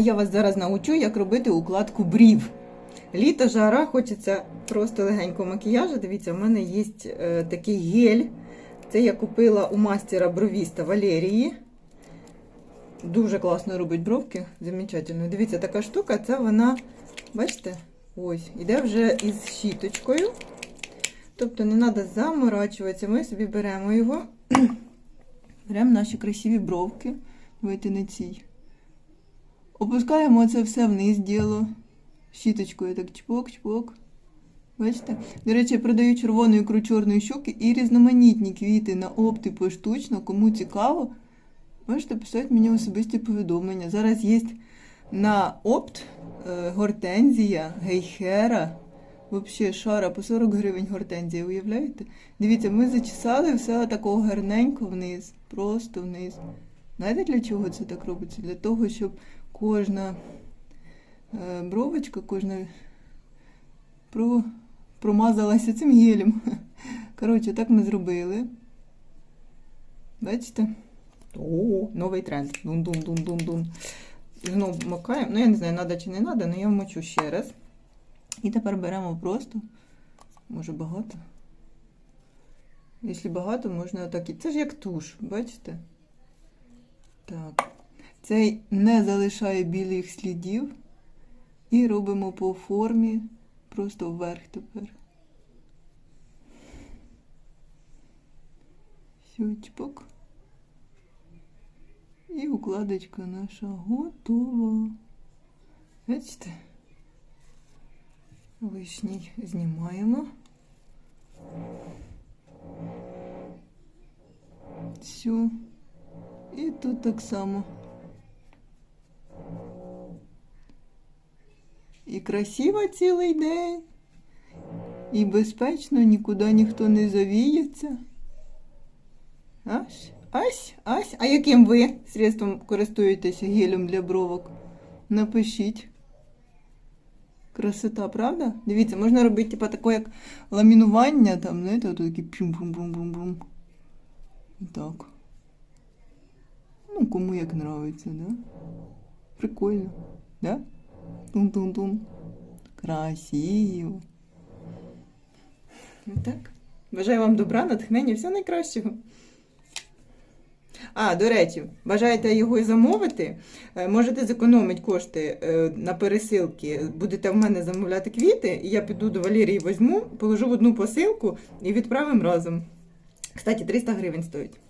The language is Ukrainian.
я вас зараз научу, як робити укладку брів. Літо жара, хочеться просто легенького макіяжу. Дивіться, в мене є е, такий гель. Це я купила у мастера бровіста Валерії. Дуже класно робить бровки. Замечательно. Дивіться, така штука, це вона, бачите, ось, іде вже із щіточкою. Тобто не треба заморачуватися. Ми собі беремо його, беремо наші красиві бровки. Давайте на цій. Опускаємо це все вниз діло. Щіточкою так чпок-чпок. Бачите? До речі, я продаю червону ікру чорної щуки і різноманітні квіти на опти поштучно. Кому цікаво, можете писати мені особисті повідомлення. Зараз є на опт е, гортензія, гейхера. Взагалі, шара по 40 гривень гортензія, уявляєте? Дивіться, ми зачесали все такого гарненько вниз, просто вниз. Знаєте, для чого це так робиться? Для того, щоб кожна е, бровочка, кожна про, промазалася цим гелем. Коротше, так ми зробили. Бачите? О, новий тренд. Дун-дун-дун-дун-дун. Знову макаємо. Ну, я не знаю, треба чи не треба, але я вмочу ще раз. І тепер беремо просто, може багато. Якщо багато, можна отак. і- Це ж як туш, бачите? Так. Цей не залишає білих слідів. І робимо по формі просто вверх тепер. Все, чпок. І укладочка наша готова. Бачите? Лишній знімаємо. Все. І тут так само. І красиво цілий день. І безпечно, нікуди ніхто не завіється. Ась, ась, ась. А яким ви средством користуєтеся гелем для бровок? Напишіть. Красота, правда? Дивіться, можна робити типа таке, як ламінування, там, знаєте, от такі пім-бум-бум-бум-бум. Так. Ну, кому як нравиться, да? Прикольно, да? Тун-тун-тун. Красиво. Так. Бажаю вам добра, натхнення, всього найкращого. А, до речі, бажаєте його і замовити, е, можете зекономити кошти е, на пересилки. Будете в мене замовляти квіти, і я піду до Валерії візьму, положу в одну посилку і відправимо разом. Кстати, 300 гривень стоїть.